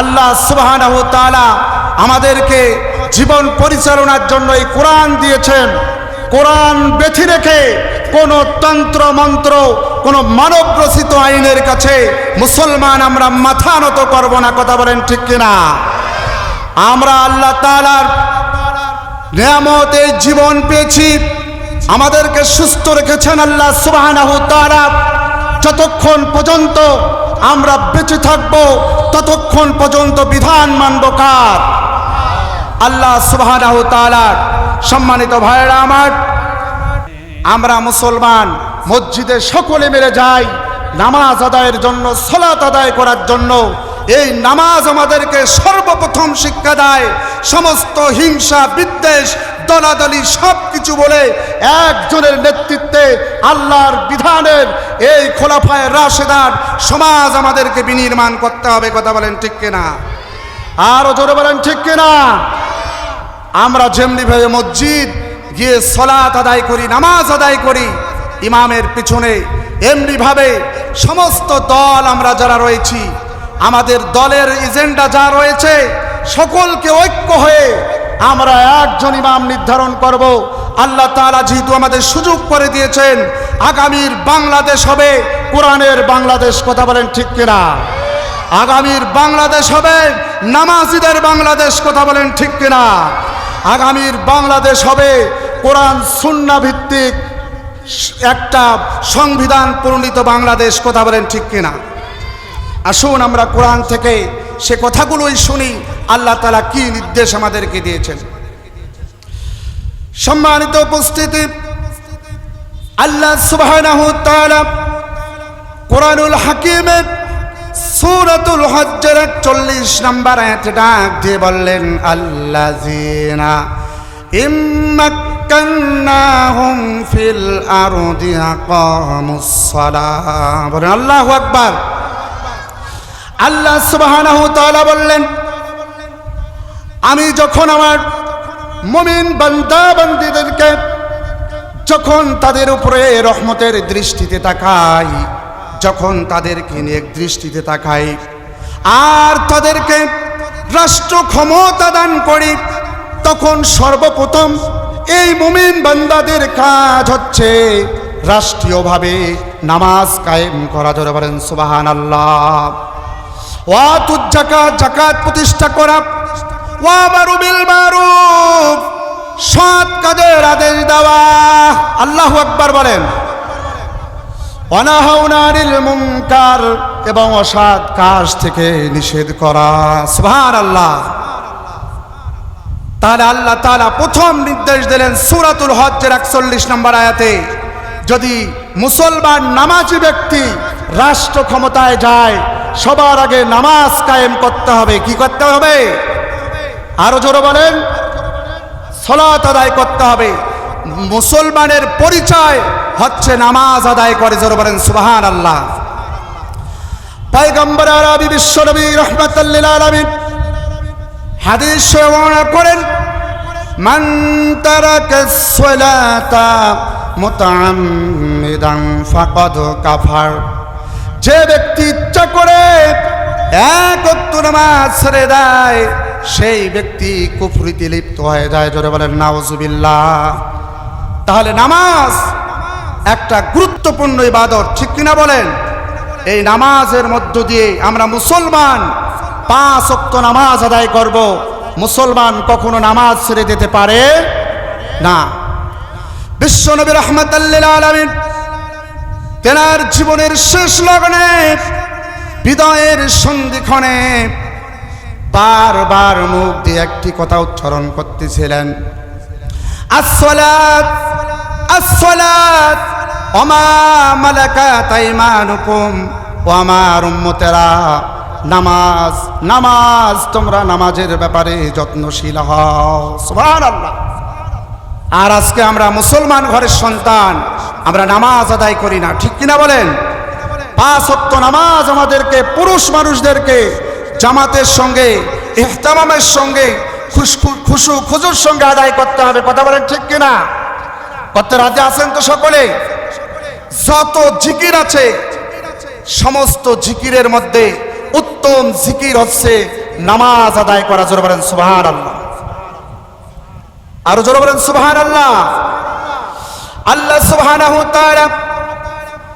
আল্লাহ তাআলা আমাদেরকে জীবন পরিচালনার জন্য এই কোরআন দিয়েছেন। কোরআন বেছে রেখে কোন তন্ত্র, মন্ত্র, কোন মানব রচিত আইনের কাছে মুসলমান আমরা মাথা নত করব না, কথা বলেন ঠিক কিনা? আমরা আল্লাহ তাআলার নিয়ামত এই জীবন পেয়েছি। আমাদেরকে সুস্থ রেখেছেন আল্লাহ তাআলা। যতক্ষণ পর্যন্ত আমরা বেঁচে থাকব ততক্ষণ পর্যন্ত বিধান মানব কার? আল্লাহ তাআলার সম্মানিত ভাইয়েরা আমার, আমরা মুসলমান, মসজিদে সকলে মিলে যাই, নামাজ আদায়ের জন্য, সলাত আদায় করার জন্য। এই নামাজ আমাদেরকে সর্বপ্রথম শিক্ষা দেয়, সমস্ত হিংসা, বিদ্বেষ দলাদলি সব কিছু বলে একজনের নেতৃত্বে আল্লাহর বিধানের এই খোলাফায় রাশেদার সমাজ আমাদেরকে বিনির্মাণ করতে হবে, কথা বলেন ঠিক কিনা? আরও জোরে বলেন ঠিক কিনা? আমরা যেমনিভাবে মসজিদ গিয়ে সলাত আদায় করি, নামাজ আদায় করি, ইমামের পিছনে এমনিভাবে সমস্ত দল আমরা যারা রয়েছি, আমাদের দলের এজেন্ডা যা রয়েছে, সকলকে ঐক্য হয়ে আমরা একজন ইমাম নির্ধারণ করব। আল্লাহ তাআলা যেহেতু আমাদের সুযোগ করে দিয়েছেন, আগামীর বাংলাদেশ হবে, কোরআনের বাংলাদেশ, কথা বলেন ঠিক কিনা? আগামীর বাংলাদেশ হবে, নামাজিদের বাংলাদেশ, কথা বলেন ঠিক কিনা? আগামীর বাংলাদেশ হবে, কোরআন সুন্না ভিত্তিক একটা সংবিধান প্রণীত বাংলাদেশ, কথা বলেন ঠিক কিনা? আসুন আমরা কোরআন থেকে সে কথাগুলোই শুনি। আল্লাহ তালা কি নির্দেশ আমাদেরকে দিয়েছেন? সম্মানিত উপস্থিতি, আল্লাহ তাআলা কোরআনুল হাকিমের সূরাতুল হজ্জের 41 নম্বর আয়াতে ডাক দিয়ে বললেন, আল্লাযিনা ইম্মাক্কান্নাহুম ফিল আরদি আকামুস সালাহ। বলেন, আল্লাহু আকবার। আল্লাহ সুবহানাহু তাআলা বললেন আমি যখন আমার মুমিন বান্দা বান্দীদেরকে যখন তাদের উপরে রহমতের দৃষ্টিতে তাকাই, যখন তাদেরকে নিয়ে দৃষ্টিতে তাকাই, আর তাদেরকে রাষ্ট্র ক্ষমতা দান করি, তখন সর্বপ্রথম এই মুমিন বান্দাদের কাজ হচ্ছে রাষ্ট্রীয়ভাবে নামাজ কায়েম করা। জোরে বলেন সুবাহান আল্লাহ ওয়াতুজ জাকাত জাকাত প্রতিষ্ঠা করা ওয়া মারুবিল মারুফ। সৎ কাজের আদেশ দেওয়া। আল্লাহু আকবার বলেন। অনাহাউনারিল মুনকার এবং অসৎ কাজ থেকে নিষেধ করা। সুবহান আল্লাহ তাহলে আল্লাহ তাআলা প্রথম নির্দেশ দিলেন সূরাতুল হজ্জের একচল্লিশ নম্বর আয়াতে, যদি মুসলমান নামাজি ব্যক্তি রাষ্ট্র ক্ষমতায় যায়, সবার আগে নামাজ কায়েম করতে হবে। কি করতে হবে? আরও জোরে বলেন। সলাত আদায় করতে হবে। মুসলমানের পরিচয় হচ্ছে নামাজ আদায় করে, জোরে বলেন সুবাহান আল্লাহ পয়গম্বর আরবি বিশ্বনবী রহমতুল্লিল আলমিন হাদিস বর্ণনা করেন, মান তারাকা সালাতা মুতাআম্মিদান ফাকাদ কাফার। যে ব্যক্তি ইচ্ছা করে এক নামাজ ছেড়ে দেয় সেই ব্যক্তি কুফরিতে লিপ্ত হয়ে যায়, জোরে বলেন, নাউজুবিল্লাহ। তাহলে নামাজ একটা গুরুত্বপূর্ণ ইবাদত, ঠিক কিনা বলেন? এই নামাজের মধ্য দিয়ে আমরা মুসলমান পাঁচ অক্ত নামাজ আদায় করব। মুসলমান কখনো নামাজ ছেড়ে দিতে পারে না। বিশ্বনবী রহমতাল্লিল আলমিন তেনার জীবনের শেষ লগ্নে, বিদায়ের সন্ধিক্ষণে বারবার মুখ দিয়ে একটি কথা উচ্চারণ করতেছিলেন। আসসালাত আসসালাত, ওমা মালাকাত আইমানুকুম ও আমার উম্মতেরা, নামাজ নামাজ, তোমরা নামাজের ব্যাপারে যত্নশীল হও। আর আজকে আমরা মুসলমান ঘরের সন্তান, আমরা নামাজ আদায় করি না, ঠিক কিনা বলেন? পাঁচ নামাজ আমাদেরকে, পুরুষ মানুষদেরকে জামাতের সঙ্গে এহতামামের সঙ্গে, খুশু- খুজুর সঙ্গে আদায় করতে হবে। কথা বলেন ঠিক কিনা? করতে রাজি আছেন তো সকলে? যত জিকির আছে, সমস্ত জিকিরের মধ্যে উত্তম জিকির হচ্ছে নামাজ আদায় করা। জোরে বলেন সুবাহান আল্লাহ আরও জোরে বলেন সুবাহান আল্লাহ আল্লাহ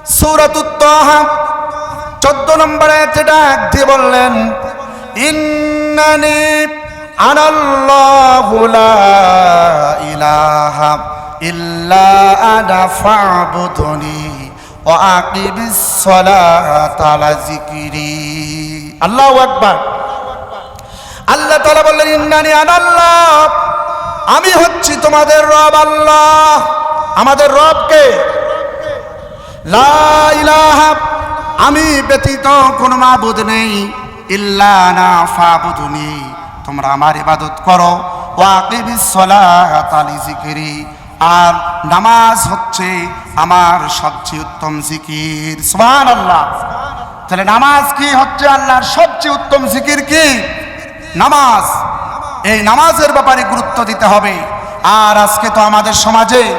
সূরাতুত তাহা 14 নম্বরে যেটা দিয়ে বললেন ইন্নানি আনাল্লাহু লা ইলাহা ইল্লা আনা ফাবুদুনি ওয়া আকিমিস সালাতা আলা যিকরি। আল্লাহু আকবার। আল্লাহ তাআলা বললেন, ইন্নানি আনাল্লাহ, আমি হচ্ছি তোমাদের রব আল্লাহ। আমাদের রবকে লা ইলাহা, আমি ব্যতীত কোনো মাবুদ নেই। ইল্লা না ফাবুদুনি তোমরা আমার ইবাদত করো। আর নামাজ হচ্ছে আমার সবচেয়ে উত্তম জিকির। সুবহানাল্লাহ। তাহলে নামাজ কি হচ্ছে আল্লাহর সবচেয়ে উত্তম জিকির কি? নামাজ। এই নামাজের ব্যাপারে গুরুত্ব দিতে হবে। আর আজকে তো আমাদের সমাজে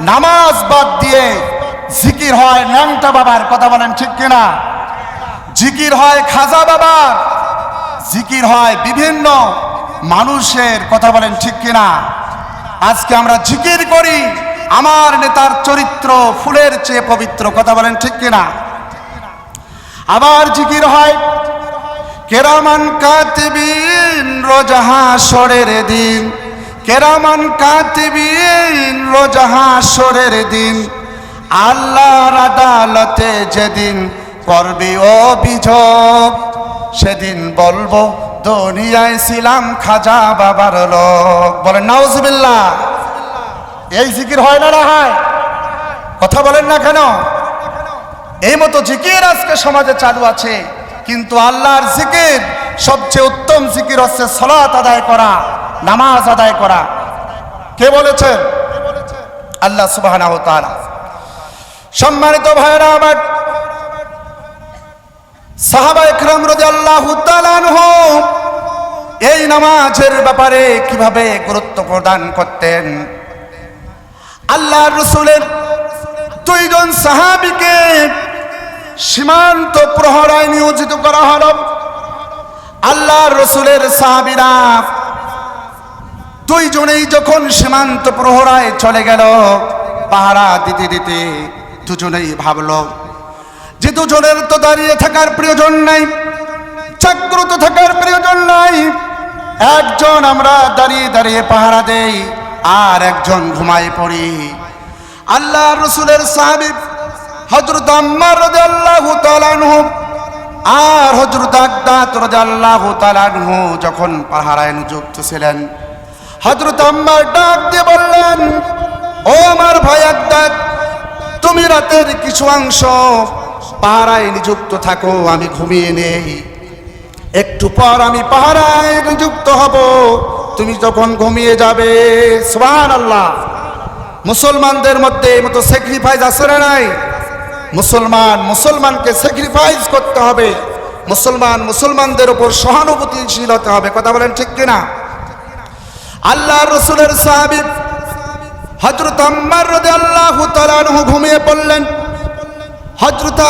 নামাজ বাদ দিয়ে জিকির হয় ন্যাংটা বাবার কথা বলেন ঠিক কিনা? জিকির হয় খাজা বাবার। জিকির হয় বিভিন্ন মানুষের, কথা বলেন ঠিক কিনা? আজকে আমরা জিকির করি আমার নেতার চরিত্র ফুলের চেয়ে পবিত্র, কথা বলেন ঠিক কিনা? আবার জিকির হয়, কেরামান কাতিবিন রোজাহা সরের দিন। কেরামান কাতিবিন রোজাহা সরের দিন। আল্লাহর আদালতে যেদিন করবি অভিযোগ। সেদিন বলব, দুনিয়ায় ছিলাম খাজা বাবার লোক। বলেন, নাউজবিল্লাহ। এই জিকির হয় না না হয়? কথা বলেন না কেন? এই মতো জিকির আজকে সমাজে চালু আছে। কিন্তু আল্লাহর জিকির সবচেয়ে উত্তম জিকির হচ্ছে সলাত আদায় করা, নামাজ আদায় করা। কে বলেছেন? আল্লাহ সুবাহ সম্মানিত ভাইরা আমার সাহাবা একরাম রদি আল্লাহ এই নামাজের ব্যাপারে কীভাবে গুরুত্ব প্রদান করতেন? আল্লাহ রসুলের দুইজন সাহাবিকে সীমান্ত প্রহরায় নিয়োজিত করা হল। আল্লাহ রসুলের সাহাবিরা দুইজনেই যখন সীমান্ত প্রহরায় চলে গেল, পাহারা দিতে দিতে দুজনেই ভাবল যে দুজনের তো দাঁড়িয়ে থাকার প্রয়োজন নাই, জাগ্রত থাকার প্রয়োজন নাই, একজন আমরা দাঁড়িয়ে দাঁড়িয়ে পাহারা দেই, আর একজন ঘুমায় পড়ি। আল্লাহ রসুলের সাহাবি হজরত আম্মার রদে আল্লাহ তালানহু আর হজরত আকদাত রদে আল্লাহ তালানহু যখন পাহারায় নিযুক্ত ছিলেন হজরত আম্মার ডাক দিয়ে বললেন, ও আমার ভাই আকদাত তুমি রাতের কিছু অংশ পাহারায় নিযুক্ত থাকো, আমি ঘুমিয়ে নেই। একটু পর আমি পাহারায় নিযুক্ত হব। তুমি যখন ঘুমিয়ে যাবে সুবহান আল্লাহ মুসলমানদের মধ্যে এই মতো স্যাক্রিফাইস আছে না নাই? মুসলমান মুসলমানকে স্যাক্রিফাইস করতে হবে। মুসলমান মুসলমানদের উপর সহানুভূতিশীল হতে হবে। কথা বলেন ঠিক কিনা? আল্লাহ রসুলের সাহাবি হজরত আম্মার রদে আল্লাহ ঘুমিয়ে পড়লেন। হজরত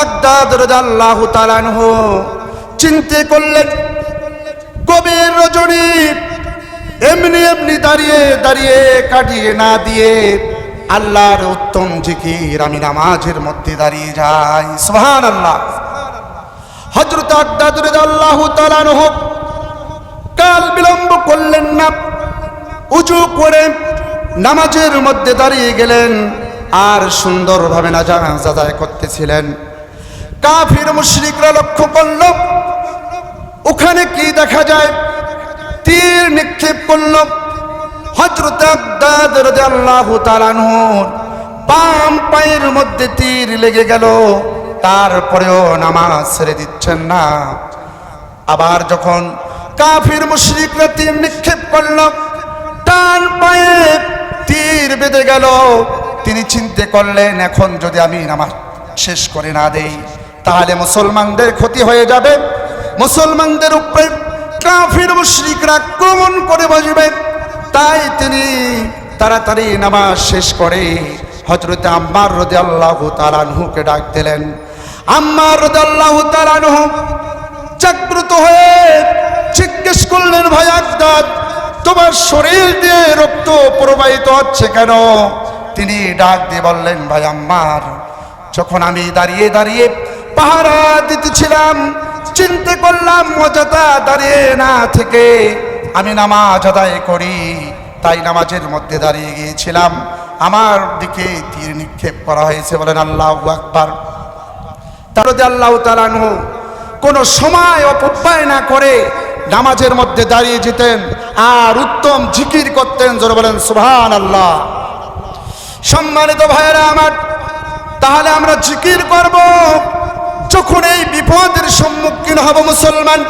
চিনতে করলেন কবির রজনী এমনি এমনি দাঁড়িয়ে দাঁড়িয়ে কাটিয়ে না দিয়ে আল্লাহর উত্তম জিকির আমি নামাজের মধ্যে দাঁড়িয়ে যাই। সোহান আল্লাহ হজরত আল্লাহ তালানহ কাল বিলম্ব করলেন না, উঁচু করে নামাজের মধ্যে দাঁড়িয়ে গেলেন। আর সুন্দরভাবে না আদায় করতেছিলেন। কাফির মুশরিকরা লক্ষ্য করল, ওখানে কি দেখা যায়? তীর নিক্ষেপ করল। হজরত রাদিয়াল্লাহু তাআলার বাম পায়ের মধ্যে তীর লেগে গেল, তারপরেও নামাজ ছেড়ে দিচ্ছেন না। আবার যখন কাফির মুশরিকরা তীর নিক্ষেপ করল, ডান পায়ে তীর বেঁধে গেল তিনি চিন্তে করলেন, এখন যদি আমি নামাজ শেষ করে না দেই, তাহলে মুসলমানদের ক্ষতি হয়ে যাবে। মুসলমানদের উপরে কাফির, মুশরিকরা আক্রমণ করে বসবে। তাই তিনি তাড়াতাড়ি নামাজ শেষ করে হজরতে আম্মার রদে আল্লাহ তালানহুকে ডাক দিলেন। আম্মার রদে আল্লাহ তালানহু জাগ্রত হয়ে জিজ্ঞেস করলেন, ভাই আকদাদ তোমার শরীর দিয়ে রক্ত প্রবাহিত হচ্ছে কেন? তিনি ডাক দিয়ে বললেন, ভাই আম্মার, যখন আমি দাঁড়িয়ে দাঁড়িয়ে পাহারা দিতেছিলাম, চিন্তা করলাম মজাদা দাঁড়িয়ে না থেকে আমি নামাজ আদায় করি। তাই নামাজের মধ্যে দাঁড়িয়ে গিয়েছিলাম। আমার দিকে তীর নিক্ষেপ করা হয়েছে বলেন আল্লাহ আকবার। তারপরে আল্লাহ তালানহ কোনো সময় অপব্যয় না করে নামাজের মধ্যে দাঁড়িয়ে যেতেন আর উত্তম জিকির করতেন। জোর বলেন সুবহান আল্লাহ সম্মানিত ভাইয়েরা আমার, তাহলে আমরা জিকির করব। যখন এই বিপদের সম্মুখীন হব মুসলমান,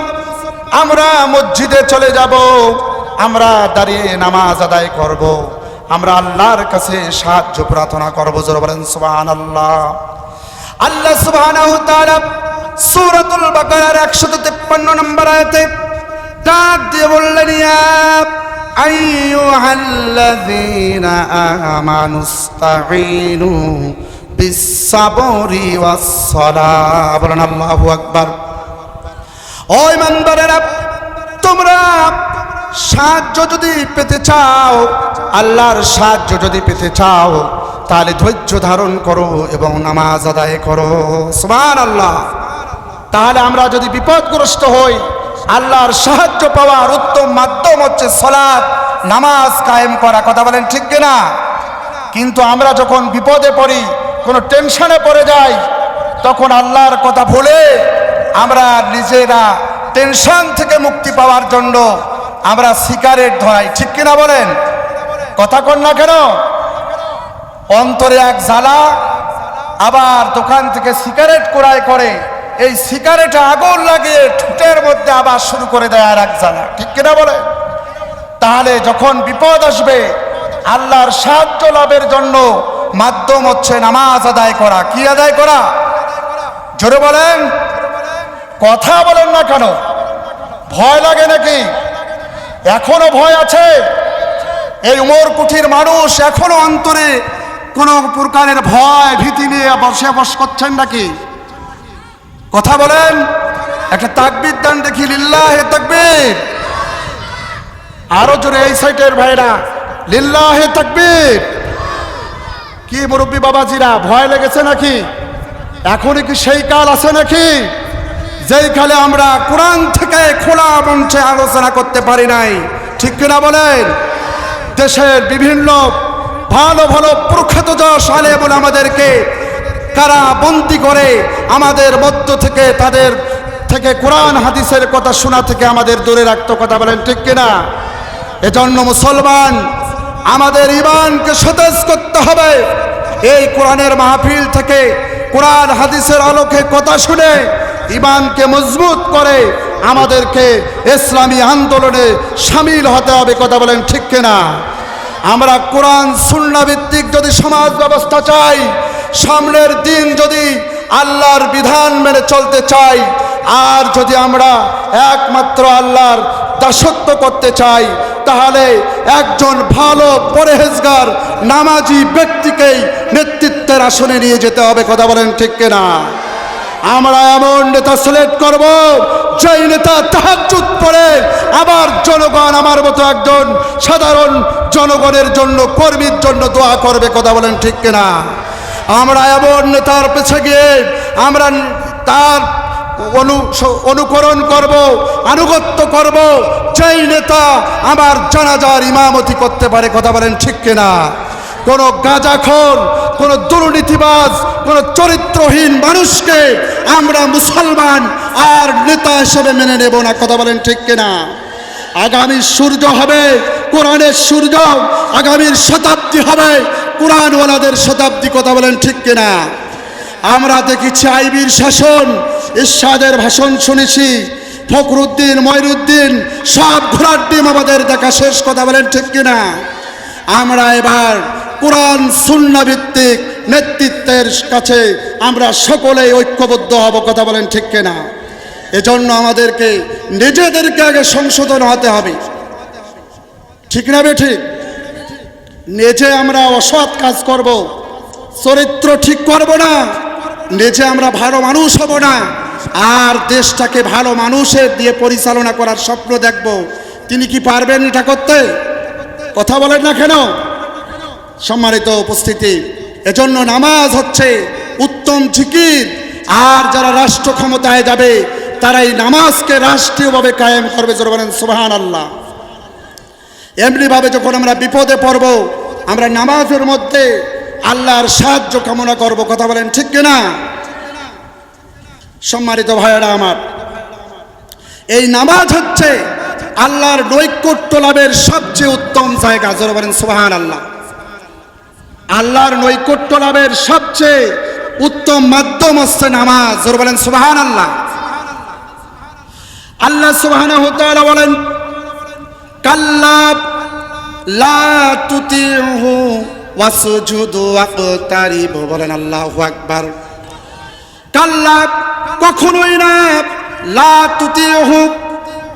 আমরা মসজিদে চলে যাব। আমরা দাঁড়িয়ে নামাজ আদায় করব। আমরা আল্লাহর কাছে সাহায্য প্রার্থনা করব। জোর বলেন সুবহান আল্লাহ আল্লাহ তাআলা সূরাতুল বাকারার 153 নম্বর আয়াতে ডাক দিয়ে বললেন, ইয়া আইয়ুহাল্লাযীনা আমানুস্তাঈনু বিস-সাবরি ওয়াস-সালাহ। বলেন আল্লাহু আকবার। ও ইমানদারেরা তোমরা সাহায্য যদি পেতে চাও, আল্লাহর সাহায্য যদি পেতে চাও, তাহলে ধৈর্য ধারণ করো এবং নামাজ আদায় করো। সুমান আল্লাহ তাহলে আমরা যদি বিপদগ্রস্ত হই আল্লাহর সাহায্য পাওয়ার উত্তম মাধ্যম হচ্ছে সলাৎ নামাজ কায়েম করা। কথা বলেন ঠিক কিনা? কিন্তু আমরা যখন বিপদে পড়ি, কোনো টেনশনে পড়ে যাই, তখন আল্লাহর কথা ভুলে আমরা নিজেরা টেনশন থেকে মুক্তি পাওয়ার জন্য আমরা সিগারেট ধরাই। ঠিক কিনা বলেন? কথা কন না কেন? অন্তরে এক জ্বালা আবার দোকান থেকে সিগারেট ক্রয় করে এই সিগারেটে আগুন লাগিয়ে ঠুটের মধ্যে আবার শুরু করে দেয় আর এক জ্বালা। ঠিক কিনা বলে? তাহলে যখন বিপদ আসবে, আল্লাহর সাহায্য লাভের জন্য মাধ্যম হচ্ছে নামাজ আদায় করা। কি আদায় করা? জোরে বলেন। কথা বলেন না কেন? ভয় লাগে নাকি? এখনও ভয় আছে? এই উমর কুঠির মানুষ এখনও অন্তরে কোনো প্রকারের ভয় ভীতি নিয়ে বসে বস করছেন নাকি? কথা বলেন, একটা তাকবির দান দেখি, লিল্লাহে তাকবীর। আরও জোরে এই সাইটের ভাইরা, লিল্লাহে তাকবীর। কি মুরব্বী বাবাজিরা, ভয় লেগেছে নাকি? এখনই কি সেই কাল আছে নাকি? যেই কালে আমরা কোরআন থেকে খোলা মঞ্চে আলোচনা করতে পারি নাই, ঠিক কিনা বলেন? দেশের বিভিন্ন ভালো ভালো প্রখ্যাত যশ আলে বলে আমাদেরকে কারা বন্দি করে আমাদের মধ্য থেকে তাদের থেকে কোরআন হাদিসের কথা শোনা থেকে আমাদের দূরে রাখতো কথা বলেন, ঠিক কিনা? এজন্য মুসলমান, আমাদের ইমানকে সতেজ করতে হবে। এই কোরআনের মাহফিল থেকে কোরআন হাদিসের আলোকে কথা শুনে ইমানকে মজবুত করে আমাদেরকে ইসলামী আন্দোলনে সামিল হতে হবে কথা বলেন, ঠিক কিনা? আমরা কোরআন সুন্না ভিত্তিক যদি সমাজ ব্যবস্থা চাই সামনের দিন যদি আল্লাহর বিধান মেনে চলতে চাই, আর যদি আমরা একমাত্র আল্লাহর দাসত্ব করতে চাই, তাহলে একজন ভালো পরেহেজগার, নামাজি ব্যক্তিকেই নেতৃত্বের আসনে নিয়ে যেতে হবে, কথা বলেন ঠিক কিনা? আমরা এমন নেতা সিলেক্ট করব, যেই নেতা তাহাজুত পড়ে, আবার জনগণ আমার মতো একজন সাধারণ জনগণের জন্য, কর্মীর জন্য দোয়া করবে, কথা বলেন ঠিক কিনা? আমরা এমন নেতার পেছে গিয়ে আমরা তার অনু অনুকরণ করব, আনুগত্য করব, যেই নেতা আমার জানাজার ইমামতি করতে পারে, কথা বলেন ঠিক কিনা? কোনো গাঁজাখোর, কোনো দুর্নীতিবাজ, কোনো চরিত্রহীন মানুষকে আমরা মুসলমান আর নেতা হিসেবে মেনে নেব না, কথা বলেন ঠিক কিনা? আগামী সূর্য হবে, কোরআনের সূর্য আগামীর শতাব্দী হবে কোরআনওয়ালাদের শতাব্দী কথা বলেন ঠিক কিনা? আমরা দেখেছি আইবির শাসন, ইরশাদের ভাষণ শুনেছি, ফখরুদ্দিন ময়রুদ্দিন সব ঘোড়ার ডিম আমাদের দেখা শেষ কথা বলেন ঠিক কিনা? আমরা এবার কোরআন সুন্না ভিত্তিক নেতৃত্বের কাছে আমরা সকলেই ঐক্যবদ্ধ হব কথা বলেন ঠিক কিনা? এজন্য আমাদেরকে নিজেদেরকে আগে সংশোধন হতে হবে। ঠিক না বে ঠিক? নিজে আমরা অসৎ কাজ করব, চরিত্র ঠিক করব না, নিজে আমরা ভালো মানুষ হব না, আর দেশটাকে ভালো মানুষের দিয়ে পরিচালনা করার স্বপ্ন দেখব। তিনি কি পারবেন এটা করতে? কথা বলেন না কেন? সম্মানিত উপস্থিতি, এজন্য নামাজ হচ্ছে উত্তম জিকির, আর যারা রাষ্ট্র ক্ষমতায় যাবে তারা এই নামাজকে রাষ্ট্রীয়ভাবে কায়েম করবে, জোর বলেন সুবাহান আল্লাহ এমনিভাবে যখন আমরা বিপদে পড়ব, আমরা নামাজের মধ্যে আল্লাহর সাহায্য কামনা করব। কথা বলেন ঠিক কিনা? সম্মানিত ভাইয়েরা আমার, এই নামাজ হচ্ছে আল্লাহর নৈকট্য লাভের সবচেয়ে উত্তম জায়গা। জোর বলেন সুবাহান আল্লাহ আল্লাহর নৈকট্য লাভের সবচেয়ে উত্তম মাধ্যম হচ্ছে নামাজ। জোর বলেন সুবাহান আল্লাহ আল্লাহ সুবাহান বলেন লা বলেন কখনোই না। লা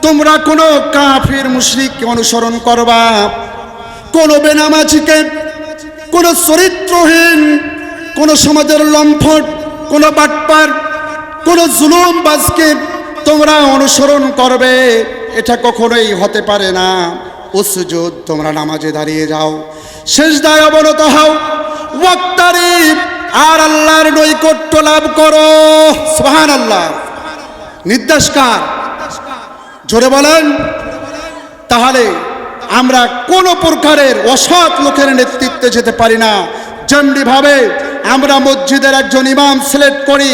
তোমরা কোনো কাফির, মুশরিককে অনুসরণ করবা। কোন বেনামাজিকে, কোন চরিত্রহীন, কোন সমাজের লম্ফট, কোন বাটপার, কোন জুলুম বাজকে তোমরা অনুসরণ করবে। এটা কখনোই হতে পারে না। উসজুদ, তোমরা নামাজে দাঁড়িয়ে যাও শেষ দায় অবনত হও। ওয়াক্তারিব আর আল্লাহর নৈকট্য লাভ করো। সুবহান আল্লাহ নির্দেশকার, জোরে বলেন। তাহলে আমরা কোনো প্রকারের অসৎ লোকের নেতৃত্বে যেতে পারি না। যেমনি ভাবে আমরা মসজিদের একজন ইমাম সিলেক্ট করি।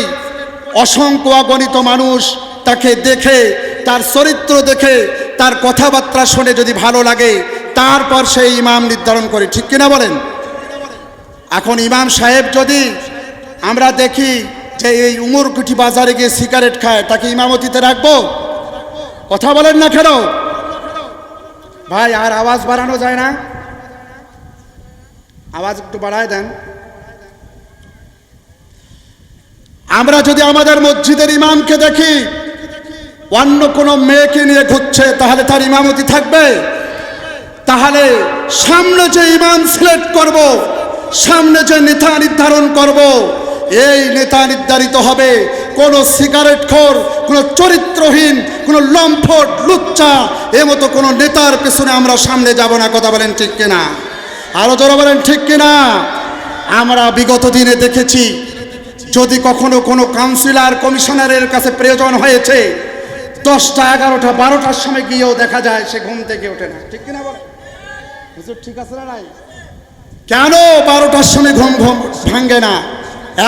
অসংখ্য অগণিত মানুষ তাকে দেখে তার চরিত্র দেখে, তার কথাবার্তা শুনে যদি ভালো লাগে, তারপর সেই ইমাম নির্ধারণ করে। ঠিক কিনা বলেন? এখন ইমাম সাহেব যদি আমরা দেখি যে এই উমরকুঠি বাজারে গিয়ে সিগারেট খায়, তাকে ইমামতিতে রাখব? কথা বলেন না কেন? ভাই, আর আওয়াজ বাড়ানো যায় না? আওয়াজ একটু বাড়ায় দেন। আমরা যদি আমাদের মসজিদের ইমামকে দেখি অন্য কোনো মেয়েকে নিয়ে ঘুরছে, তাহলে তার ইমামতি থাকবে? তাহলে সামনে যে ইমাম সিলেক্ট করব, সামনে যে নেতা নির্ধারণ করব, এই নেতা নির্ধারিত হবে কোন সিগারেট খোর, কোন চরিত্রহীন, কোন লম্ফট, লুচ্চা, এ মতো কোনো নেতার পেছনে আমরা সামনে যাব না, কথা বলেন ঠিক কিনা? আরও জোরে বলেন ঠিক কিনা? আমরা বিগত দিনে দেখেছি, যদি কখনো কোনো কাউন্সিলর কমিশনারের কাছে প্রয়োজন হয়েছে দশটা, এগারোটা, বারোটার সময় গিয়েও দেখা যায় সে ঘুম থেকে ওঠে না। ঠিক কিনা বলে? ঠিক আছে না নাই? কেন বারোটার সময় ঘুম ঘুম ভাঙ্গে না?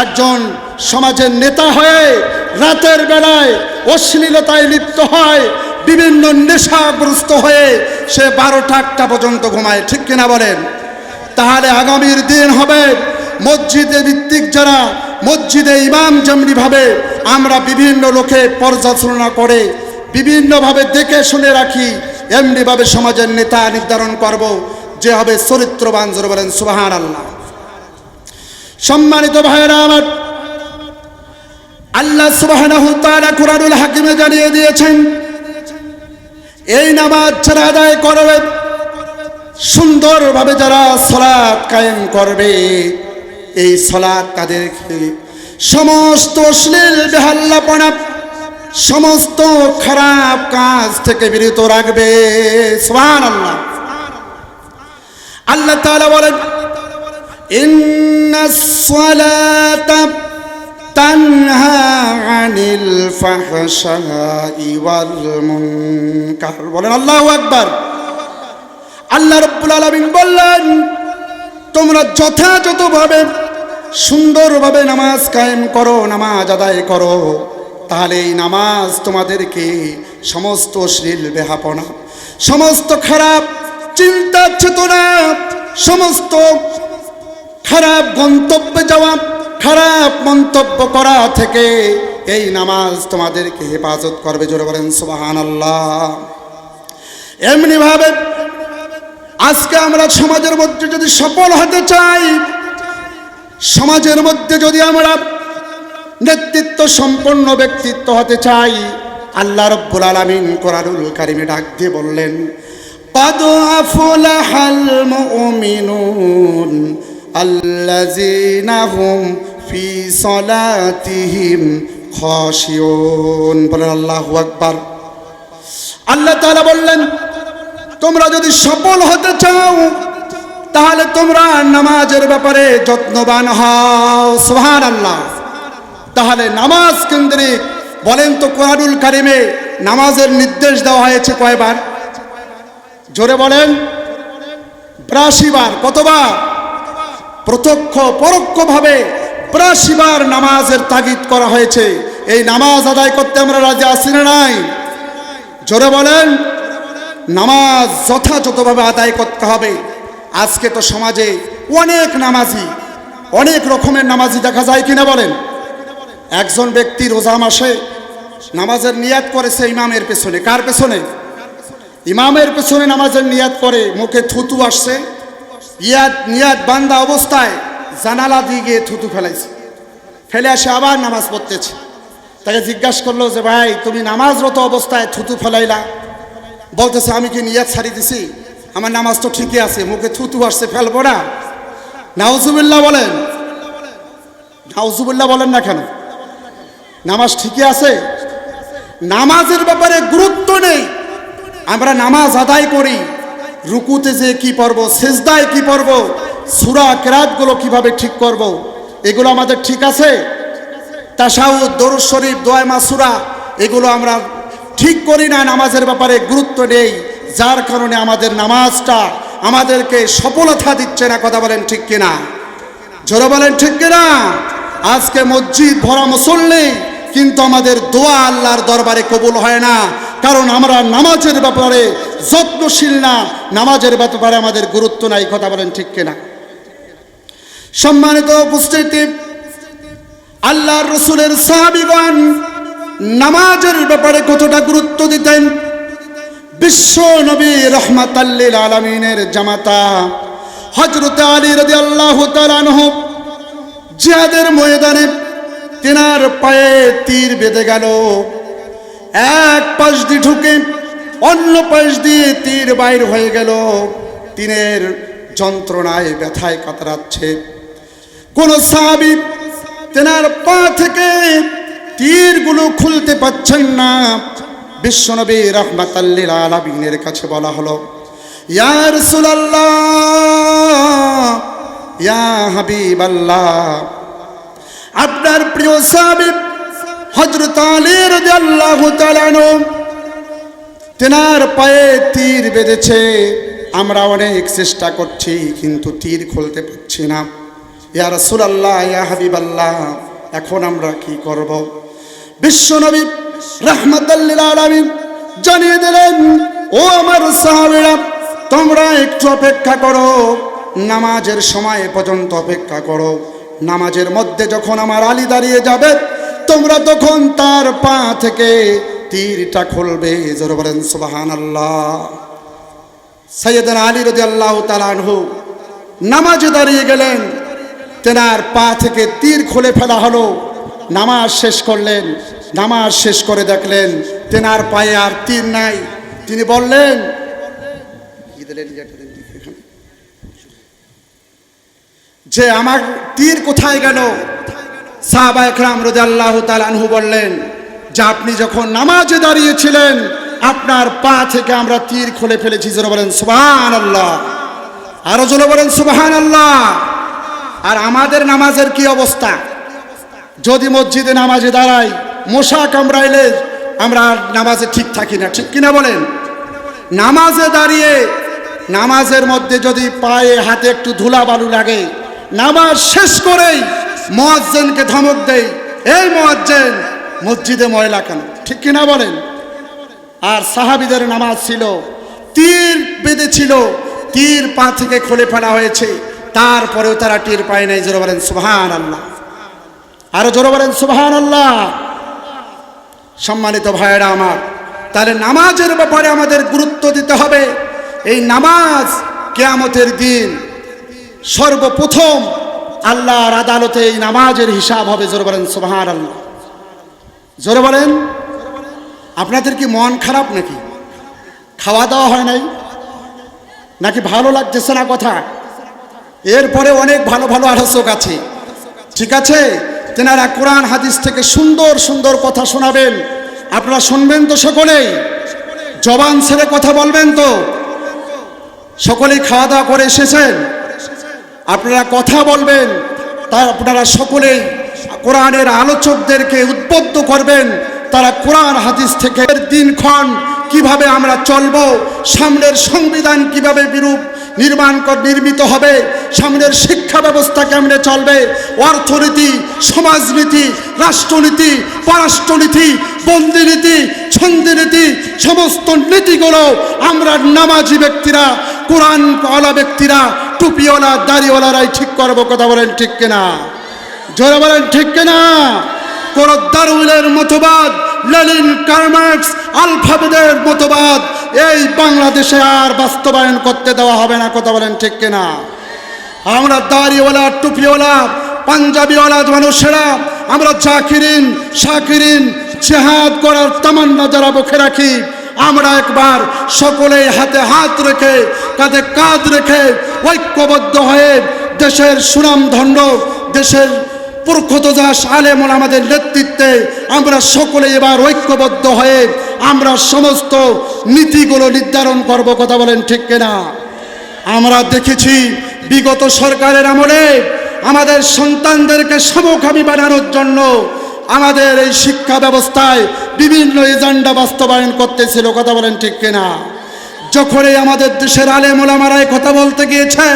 একজন সমাজের নেতা হয়ে রাতের বেলায় অশ্লীলতায় লিপ্ত হয়, বিভিন্ন নেশাগ্রস্ত হয়ে সে বারোটা একটা পর্যন্ত ঘুমায়, ঠিক কিনা বলেন? তাহলে আগামীর দিন হবে মসজিদে ভিত্তিক যারা মসজিদে ইমাম যেমনিভাবে আমরা বিভিন্ন লোকে পর্যালোচনা করে বিভিন্নভাবে দেখে শুনে রাখি, এমনিভাবে সমাজের নেতা নির্ধারণ করব, যে হবে চরিত্রবান জোরে বলেন সুবাহান আল্লাহ সম্মানিত ভাইয়েরা আমার, আল্লাহ সুবহানাহু তাআলা কুরআনুল হাকিমে জানিয়ে দিয়েছেন, এই নামাজ যারা আদায় করবে, সুন্দরভাবে যারা সলাৎ কায়েম করবে, এই সলাৎ তাদেরকে সমস্ত অশ্লীল বেহাল্লাপনা সমস্ত খারাপ কাজ থেকে বিরত রাখবে। সুবহান আল্লাহ আল্লাহ তাআলা বলেন, ইন্নাস সালাতা তানহা আনিল বলেন আল্লাহ রাব্বুল আলামিন বললেন, তোমরা যথাযথভাবে সুন্দরভাবে নামাজ কায়েম করো, নামাজ আদায় করো। তাহলে এই নামাজ তোমাদেরকে সমস্ত শ্লীল বেহাপনা সমস্ত খারাপ চিন্তা চেতনা, সমস্ত খারাপ গন্তব্যে যাওয়া, খারাপ মন্তব্য করা থেকে এই নামাজ তোমাদেরকে হেফাজত করবে। জোরে বলেন সুবাহান আল্লাহ এমনিভাবে আজকে আমরা সমাজের মধ্যে যদি সফল হতে চাই, সমাজের মধ্যে যদি আমরা নেতৃত্ব সম্পন্ন ব্যক্তিত্ব হতে চাই আল্লাহ রব্বুল আলামিন কোরআনুল কারিমে ডাক দিয়ে বললেন قد أفلح المؤمنون الذين هم في صلاتهم خاشعون বলেন আল্লাহু আকবার আল্লাহ তাআলা বললেন তোমরা যদি সফল হতে চাও তাহলে তোমরা নামাজের ব্যাপারে যত্নবান হও সোহান আল্লাহ তাহলে নামাজ কেন্দ্রিক বলেন তো কোরআনুল কারিমে নামাজের নির্দেশ দেওয়া হয়েছে কয়বার? জোরে বলেন। বিরাশি বার কতবার? প্রত্যক্ষ পরোক্ষভাবে বিরাশি বার নামাজের তাগিদ করা হয়েছে। এই নামাজ আদায় করতে আমরা রাজি আসি না নাই? জোরে বলেন। নামাজ যথাযথভাবে আদায় করতে হবে। আজকে তো সমাজে অনেক নামাজি, অনেক রকমের নামাজি দেখা যায় কিনা বলেন? একজন ব্যক্তি রোজা মাসে নামাজের নিয়াত করেছে ইমামের পেছনে। কার পেছনে? ইমামের পেছনে নামাজের নিয়াত করে, মুখে থুতু আসছে। ইয়াদ নিয়াত বান্দা অবস্থায় জানালা দিয়ে গিয়ে থুতু ফেলাইছে। ফেলে আসে আবার নামাজ পড়তেছে। তাকে জিজ্ঞাসা করল যে, ভাই, তুমি নামাজরত অবস্থায় থুতু ফেলাইলা? বলতেছে, আমি কি নিয়াত ছাড়ি দিছি? আমার নামাজ তো ঠিকই আছে, মুখে থুতু আসছে, ফেলব না। নাউজুবিল্লাহ বলেন। নাউজুবিল্লাহ বলেন না কেন? নামাজ ঠিকই আছে? নামাজের ব্যাপারে গুরুত্ব নেই। আমরা নামাজ আদায় করি। রুকুতে যে কি পড়ব, সেজদায় কি পড়ব, সুরা, কেরাতগুলো কীভাবে ঠিক করব, এগুলো আমাদের ঠিক আছে? তাসাউদ, দরুদ শরীফ দোয়া মাসুরা, এগুলো আমরা ঠিক করি না, নামাজের ব্যাপারে গুরুত্ব নেই। যার কারণে আমাদের নামাজটা আমাদেরকে সফলতা দিচ্ছে না, কথা বলেন ঠিক কিনা? জোরে বলেন ঠিক কিনা? আজকে মসজিদ ভরা মুসল্লি কিন্তু আমাদের দোয়া আল্লাহর দরবারে কবুল হয় না। কারণ আমরা নামাজের ব্যাপারে যত্নশীল না। নামাজের ব্যাপারে আমাদের গুরুত্ব নাই, কথা বলেন ঠিক কিনা? সম্মানিত উপস্থিতি, আল্লাহর রসুলের সাহাবিগণ নামাজের ব্যাপারে কতটা গুরুত্ব দিতেন? বিশ্ব নবী রহমাত আলমিনের জামাতা হজরত আলী রদি আল্লাহ জিহাদের ময়দানে তেনার পায়ে তীর বেঁধে গেল। এক পাশ দিয়ে ঢুকে অন্য পাশ দিয়ে তীর বাইর হয়ে গেল। তিনের যন্ত্রণায় ব্যথায় কাতরাচ্ছে। কোন সাহাবি তেনার পা থেকে তীরগুলো খুলতে পাচ্ছেন না। বিশ্বনবী রহমাতাল্লিল আলামিনের কাছে বলা হলো ইয়ার রাসূলুল্লাহ, ইয়া হাবিবাল্লাহ আপনার প্রিয় সাহাবী হজরত আলী রাদিয়াল্লাহু তাআলা আনহু, তেনার পায়ে তীর বেঁধেছে। আমরা অনেক চেষ্টা করছি, কিন্তু তীর খুলতে পারছি না। ইয়া রাসূলুল্লাহ, ইয়া হাবিবাল্লাহ, এখন আমরা কি করব? বিশ্বনবী রাহমাতাল্লিল আলামিন জানিয়ে দিলেন, ও আমার সাহাবীরা, তোমরা একটু অপেক্ষা করো, নামাজের সময় পর্যন্ত অপেক্ষা করো। নামাজের মধ্যে যখন আমার আলী দাঁড়িয়ে যাবে, তোমরা তখন তার পা থেকে তীরটা খুলবে। জোরে বলেন সুবাহান আল্লাহ সৈয়দান আলী রদি আল্লাহ তালানহু নামাজে দাঁড়িয়ে গেলেন। তেনার পা থেকে তীর খুলে ফেলা হলো। নামাজ শেষ করলেন, নামাজ শেষ করে দেখলেন তেনার পায়ে আর তীর নাই। তিনি বললেন কি দিলেন যেটা দিন এখানে? যে আমার তীর কোথায় গেল? সাহাবা একরাম রোদে আল্লাহ তালানহু বললেন, যে আপনি যখন নামাজে দাঁড়িয়েছিলেন, আপনার পা থেকে আমরা তীর খুলে ফেলেছি। জোরে বলেন সুবাহান আল্লাহ আরও জোরে বলেন সুবাহান আল্লাহ আর আমাদের নামাজের কি অবস্থা? যদি মসজিদে নামাজে দাঁড়াই, মশা কামড়াইলে আমরা নামাজে ঠিক থাকি না। ঠিক কিনা বলেন? নামাজে দাঁড়িয়ে, নামাজের মধ্যে যদি পায়ে, হাতে একটু ধুলা বালু লাগে নামাজ শেষ করেই মোয়াজ্জেনকে ধমক দেই। এই মোয়াজ্জেন মসজিদে ময়লা কেন? ঠিক কিনা বলেন? আর সাহাবিদের নামাজ ছিল, তীর বেঁধেছিল তীর পা থেকে খুলে ফেলা হয়েছে। তারপরেও তারা তীর পায় নাই, জোরে বলেন সুবহান আল্লাহ আরও জোরে বলেন সুবহান আল্লাহ সম্মানিত ভাইয়েরা আমার, তাহলে নামাজের ব্যাপারে আমাদের গুরুত্ব দিতে হবে। এই নামাজ কেয়ামতের দিন সর্বপ্রথম আল্লাহর আদালতে এই নামাজের হিসাব হবে। জোর বলেন সুবহান আল্লাহ জোরে বলেন, আপনাদের কি মন খারাপ নাকি? খাওয়া দাওয়া হয় নাই? নাকি ভালো লাগতেছে না কথা? এরপরে অনেক ভালো ভালো আলোচক আছে। ঠিক আছে? তেনারা কোরআন, হাদিস থেকে সুন্দর সুন্দর কথা শোনাবেন। আপনারা শুনবেন তো সকলেই। জবান ছেড়ে কথা বলবেন তো? সকলেই খাওয়া দাওয়া করে এসেছেন? আপনারা কথা বলবেন, তার আপনারা সকলেই কোরআনের আলোচকদেরকে উদ্বুদ্ধ করবেন, তারা কোরআন হাদিস থেকে দিনক্ষণ কীভাবে আমরা চলব, সামনের সংবিধান কীভাবে বিরূপ নির্মাণ নির্মিত হবে, সামনের শিক্ষা ব্যবস্থা কেমনে চলবে, অর্থনীতি, সমাজনীতি, রাষ্ট্রনীতি, পররাষ্ট্রনীতি, বন্দিনীতি, ছন্দিনীতি, সমস্ত নীতিগুলো আমরা নামাজি ব্যক্তিরা, কোরআন ওয়ালা ব্যক্তিরা টুপিওয়ালা দাড়িওয়ালারাই ঠিক করব, কথা বলেন ঠিক কিনা? জোরে বলেন ঠিক কিনা? কোন দারুইলের মতবাদ লেলিন কার্মার্কস আলফাবেদের মতবাদ, এই বাংলাদেশে আর বাস্তবায়ন করতে দেওয়া হবে না, কথা বলেন ঠিক কিনা? আমরা দাড়িওয়ালা, টুপিওয়ালা, পাঞ্জাবিওয়ালা মানুষেরা, আমরা চাকিরিন শাকিরিন, জেহাদ করার তামান্না যারা বুকে রাখি আমরা একবার সকলেই হাতে হাত রেখে, কাঁধে কাঁধ রেখে ঐক্যবদ্ধ হয়ে দেশের সুনাম সুনামধন্য দেশের পুরখতদাস আলেমন আমাদের নেতৃত্বে আমরা সকলে এবার ঐক্যবদ্ধ হয়ে আমরা সমস্ত নীতিগুলো নির্ধারণ করব, কথা বলেন ঠিক কিনা? আমরা দেখেছি বিগত সরকারের আমলে আমাদের সন্তানদেরকে সমকামী বানানোর জন্য আমাদের এই শিক্ষা ব্যবস্থায় বিভিন্ন এজেন্ডা বাস্তবায়ন করতেছিল, কথা বলেন ঠিক কিনা? যখন এই আমাদের দেশের আলেম ওলামারাই কথা বলতে গিয়েছে,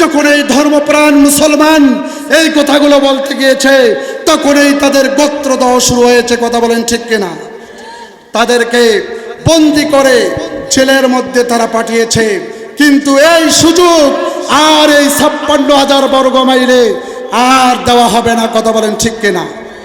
যখন এই ধর্মপ্রাণ মুসলমান এই কথাগুলো বলতে গিয়েছে তখনই তাদের গোত্র দেওয়া শুরু হয়েছে, কথা বলেন ঠিক কিনা? তাদেরকে বন্দি করে ছেলের মধ্যে তারা পাঠিয়েছে। কিন্তু এই সুযোগ আর এই ছাপ্পান্ন হাজার বর্গ মাইলে আর দেওয়া হবে না, কথা বলেন ঠিক কিনা?